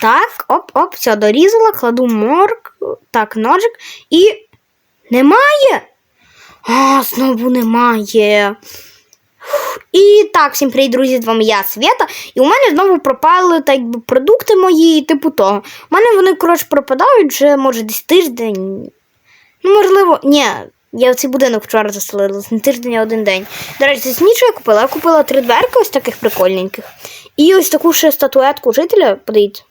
Так, оп-оп, все, дорізала, кладу морк, так, ножик і. Немає? А, знову немає. І так, всім привіт, друзі, з вами я, Свята. І у мене знову пропали так, якби, продукти мої, типу того. У мене вони, коротше, пропадають вже, може, десь тиждень. Ну, можливо, ні, я в цей будинок вчора заселилась, не тиждень, а один день. До речі, це що я купила? Я купила три дверки ось таких прикольненьких. І ось таку ще статуетку жителя, подивіться.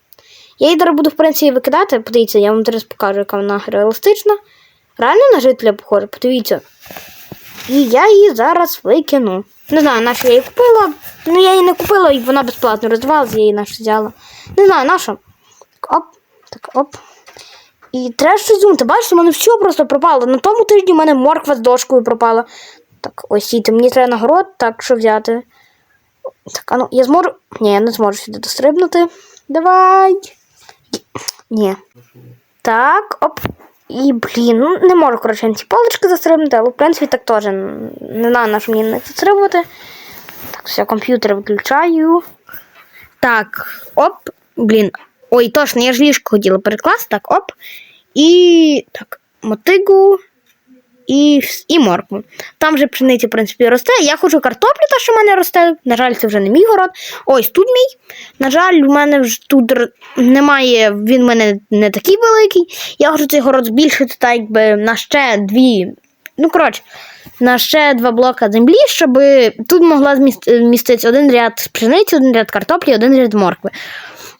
Я її зараз буду, в принципі, викидати. Подивіться, я вам зараз покажу, яка вона реалістична. Реально на жителя похожа, подивіться. І я її зараз викину. Не знаю, на що я її купила. Ну, я її не купила, і вона безплатно роздавалася, я її нашу взяла. Не знаю, на що. Так, оп, так, оп. І треба щось зумати. Бачите, у мене все просто пропало. На тому тижні в мене морква з дошкою пропала. Так, ось сіти. Мені треба нагород, так, що взяти. Так, а ну, я зможу. Ні, я не зможу сюди дострибнути. Давай. Ні. Так, оп. І, блін, ну не можу, коротше, ці полочки застрибнути, але в принципі так теж не знаю, на що мені не застрибувати. Так, все, комп'ютер виключаю. Так, оп, блін. Ой, точно, я ж ліжко хотіла перекласти. Так, оп. І так, мотигу і, і моркву. Там вже пшениця, в принципі, росте. Я хочу картоплю, та що в мене росте. На жаль, це вже не мій город. Ось тут мій. На жаль, у мене вже тут немає, він в мене не такий великий. Я хочу цей город збільшити так, якби на ще дві. Ну, коротше, на ще два блока землі, щоб тут могла зміст- міститися один ряд пшениці, один ряд картоплі, один ряд моркви.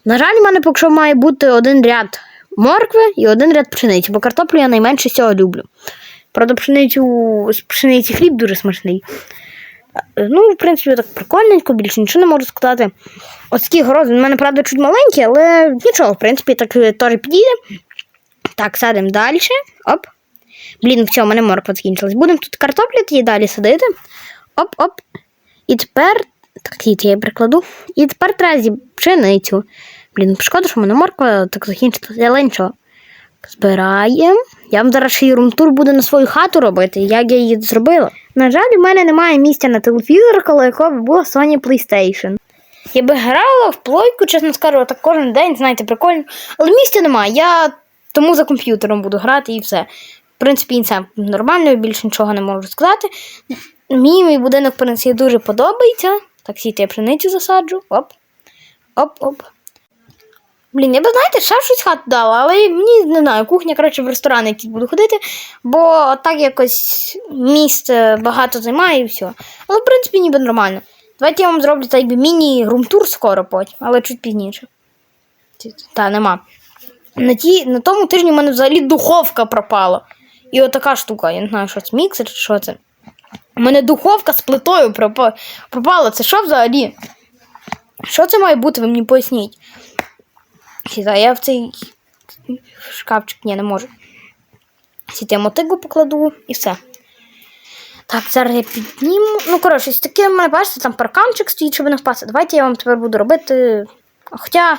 На жаль, у мене поки що має бути один ряд моркви і один ряд пшениці, бо картоплю я найменше всього люблю. Правда, пшеницю з пшениці хліб дуже смачний. Е, Ну, в принципі, так прикольненько, більше нічого не можу сказати. Ось такий город, він в мене, правда, чуть маленький, але нічого, в принципі, так е, теж підійде. Так, садимо далі. Оп. Блін, все, у мене морква закінчилась. Будемо тут картоплю тоді далі садити. Оп-оп. І тепер. Так, я її прикладу. І тепер треба пшеницю. Блін, шкода, що в мене морква так закінчилася, але нічого. Збираємо. Я вам зараз ще й румтур буду на свою хату робити, як я її зробила. На жаль, у мене немає місця на телевізор, коли якого би була Sony PlayStation. Я би грала в плойку, чесно скажу, так кожен день, знаєте, прикольно. Але місця немає. Я тому за комп'ютером буду грати і все. В принципі, і це нормально, я більше нічого не можу сказати. Мій мій будинок, в принципі, дуже подобається. Так, сіти я пшеницю засаджу. Оп. Оп-оп. Блін, я би, знаєте, ще щось хату дала, але мені не знаю, кухня, коротше, в ресторан якийсь буду ходити, бо так якось місце багато займає і все. Але, в принципі, ніби нормально. Давайте я вам зроблю так би міні-румтур скоро потім, але чуть пізніше. Та, нема. На, ті, на тому тижні в мене взагалі духовка пропала. І отака штука, я не знаю, що це міксер чи що це. У мене духовка з плитою пропала. Це що взагалі? Що це має бути, ви мені поясніть. Сіда, я в цей шкафчик ні, не можу. Сіти мотигу покладу і все. Так, зараз я підніму. Ну, коротше, ось таке мене, бачите, там парканчик стоїть, щоб не впасти. Давайте я вам тепер буду робити. Хоча.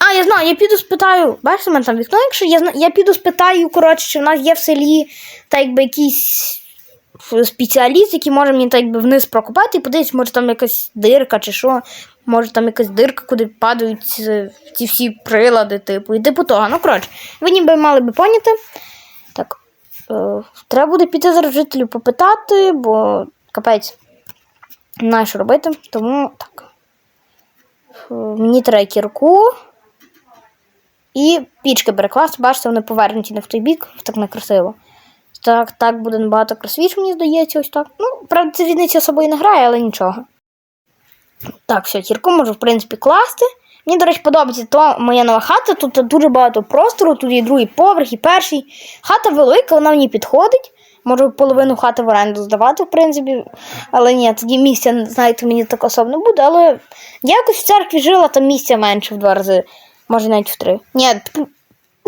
А, я знаю, я піду спитаю. Бачите, в мене там вікно, якщо я зна- я піду спитаю, коротше, чи в нас є в селі так якби якийсь спеціаліст, який може мені так якби вниз прокопати і подивитися, може там якась дирка чи що. Може там якась дирка, куди падають ці, всі прилади, типу, і типу того. Ну, коротше, ви ніби мали би поняти. Так, е, треба буде піти зараз жителів попитати, бо капець. Не що робити, тому так. Е, Мені треба кірку. І пічки перекласти, бачите, вони повернуті не в той бік, так некрасиво. Так, так буде набагато красивіше, мені здається, ось так. Ну, правда, це різниця собою не грає, але нічого. Так, все, кірку можу, в принципі, класти. Мені, до речі, подобається то моя нова хата. Тут дуже багато простору, тут є другий поверх і перший. Хата велика, вона мені підходить. Можу половину хати в оренду здавати, в принципі. Але ні, тоді місця, знаєте, мені так особливо буде. Але я якось в церкві жила, там місця менше в два рази, може навіть в три. Ні,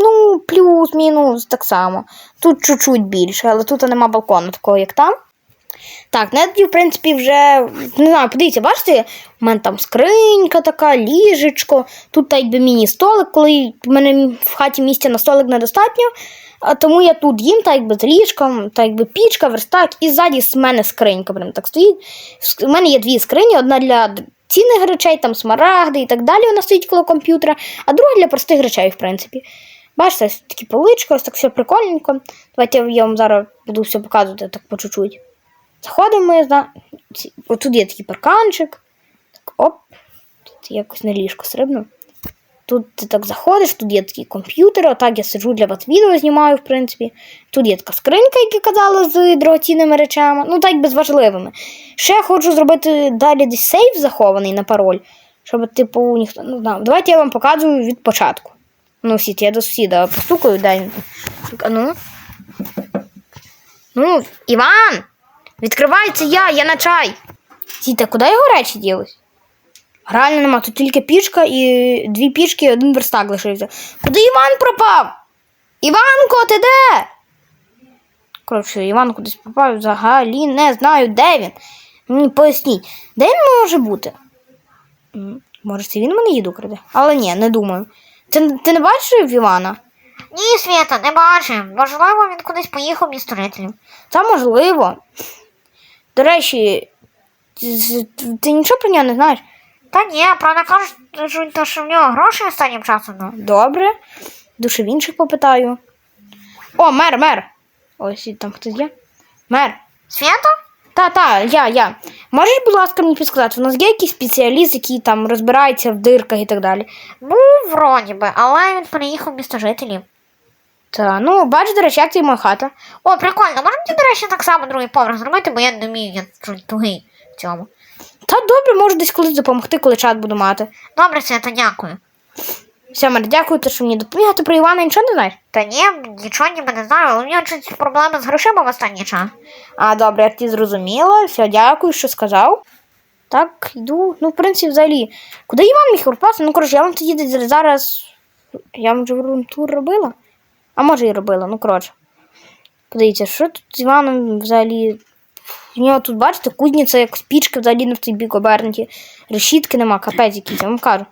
ну, плюс-мінус так само. Тут чуть-чуть більше, але тут нема балкону такого, як там. Так, тоді, в принципі, вже не знаю, подивіться, бачите, у мене там скринька така, ліжечко, тут так якби міні-столик, коли в мене в хаті місця на столик недостатньо. А тому я тут їм, так якби з ліжком, так якби пічка, верстак, і ззаді з мене скринька прям так стоїть. У мене є дві скрині, одна для дорогоцінних речей, там смарагди і так далі. Вона стоїть коло комп'ютера, а друга для простих речей, в принципі. Бачите, такі полички, ось так все прикольненько. Давайте я вам зараз буду все показувати так по чуть-чуть. Заходимо, зна... отут є такий парканчик. Так, оп. Тут якось на ліжко стрибну. Тут ти так заходиш, тут є такі комп'ютери, отак я сиджу для вас відео знімаю, в принципі. Тут є така скринька, як я казала, з дорогоцінними речами, ну так без важливими. Ще я хочу зробити далі десь сейф захований на пароль, щоб, типу, ніхто. Ну, знав. Давайте я вам показую від початку. Ну, всі, я до сусіда постукаю, дай. А ну. Ну, Іван! Відкривається я, я на чай. Сіта, куди його речі ділись? Реально нема, тут тільки пішка і дві пішки, і один верстак лишився. Куди Іван пропав? Іванко, ти де? Коротше, Іван кудись пропав, взагалі не знаю, де він. Мені поясніть, де він може бути? Може, це він мене їду краде? Але ні, не думаю. Ти, ти не бачив Івана? Ні, Свята, не бачив. Можливо, він кудись поїхав місто жителів. Та можливо. До речі, ти, ти нічого про нього не знаєш? Та ні, правда кажуть, то, що в нього грошей останнім часом. Ну. Добре. Душе в інших попитаю. О, мер, мер. Ось і там хтось є. Мер. Свята? Та, та, я, я. Можеш, будь ласка, мені підсказати, у нас є якийсь спеціаліст, який там розбирається в дирках і так далі. Був вроді би, але він переїхав в місто жителів. Та, ну, бач, до речі, як це моя хата. О, прикольно, можемо ти, до речі, так само другий поверх зробити, бо я не вмію, я чуть тугий в цьому. Та добре, можу десь колись допомогти, коли чат буду мати. Добре, Свята, дякую. Все, мер, дякую, те, що мені допоміг, ти про Івана нічого не знаєш? Та ні, нічого ніби не знаю, але у нього щось проблеми з грошима в останній час. А, добре, я ти зрозуміла. Все, дякую, що сказав. Так, йду. Ну, в принципі, взагалі. Куди Іван міг пропасти? Ну, коротше, я вам тоді десь зараз. Я вам вже тур робила. А може і робила, ну коротше. Подивіться, що тут з Іваном взагалі. У нього тут, бачите, кузниця, як спічки взагалі не в цей бік обернуті. Решітки нема, капець якийсь, я вам кажу.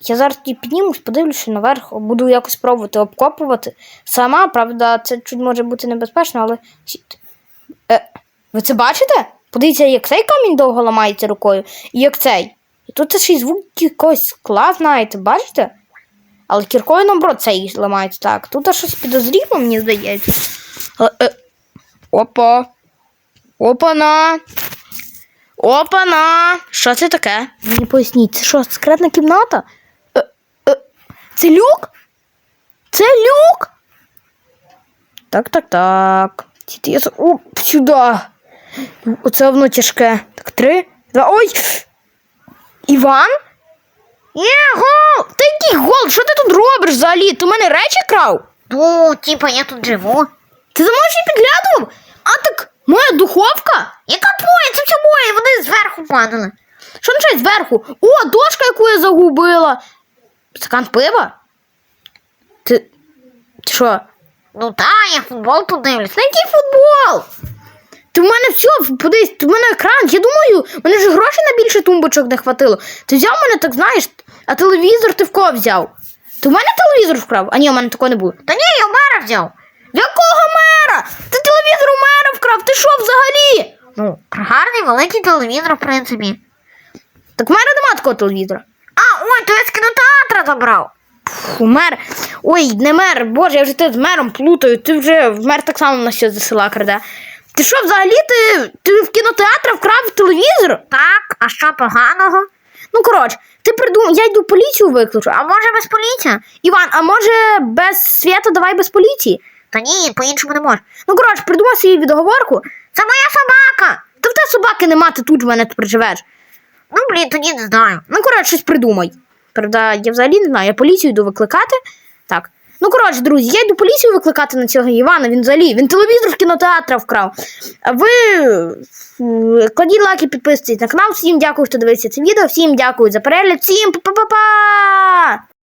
Я зараз піднімусь, подивлюся наверх, буду якось пробувати обкопувати. Сама, правда, це чуть може бути небезпечно, але. Е, ви це бачите? Подивіться, як цей камінь довго ламається рукою, і як цей. І тут ще й звук якогось скла, знаєте, бачите? Але кіркою, наоборот, цей ламається так. Тут щось підозріло, мені здається. Е, е. Опа. Опана. Опана. Що це таке? Мені поясніть, це що, секретна кімната? Це люк? Це люк? Так, так, так. Тіти, я... Оп, сюди. Оце воно тяжке. Так, три, два. Ой! Іван? Є, гол! Та який гол? Що ти тут робиш взагалі? Ти в мене речі крав? Ну, типа, я тут живу. Ти за мною ще підглядував? А так, моя духовка? Яка поє, це все моє, вони зверху падали. Що щось зверху? О, дошка, яку я загубила. Стакан пива? Ти. Ти що? Ну та, я футбол подивлюсь. На який футбол? Ти в мене все, подивись, ти в мене екран. Я думаю, мене ж грошей на більше тумбочок не хватило. Ти взяв мене, так знаєш, а телевізор ти в кого взяв? Ти в мене телевізор вкрав? А ні, у мене такого не було. Та ні, я в мера взяв. Якого мера? Ти телевізор у мера вкрав? Ти що взагалі? Ну, гарний великий телевізор, в принципі. Так в мене нема такого телевізора. А, ой, то я з кінотеатра забрав. Фу, мер. Ой, не мер, боже, я вже ти з мером плутаю. Ти вже в мер так само на щось за села краде. Ти що взагалі ти, ти в кінотеатр вкрав телевізор? Так, а що поганого? Ну, коротше, ти придумав, я йду поліцію викличу. А може без поліції? Іван, а може без свята давай без поліції? Та ні, по-іншому не можна. Ну, коротше, придумай собі відговорку. Це моя собака. Та в тебе собаки нема, ти тут в мене тут живеш. Ну, блін, тоді не знаю. Ну, коротше, щось придумай. Правда, я взагалі не знаю, я поліцію йду викликати. Так. Ну, коротше, друзі, я йду поліцію викликати на цього Івана, він взагалі, він телевізор в кінотеатра вкрав. А ви кладіть лайки, підписуйтесь на канал. Всім дякую, хто дивився це відео. Всім дякую за перегляд. Всім па-па-па-па!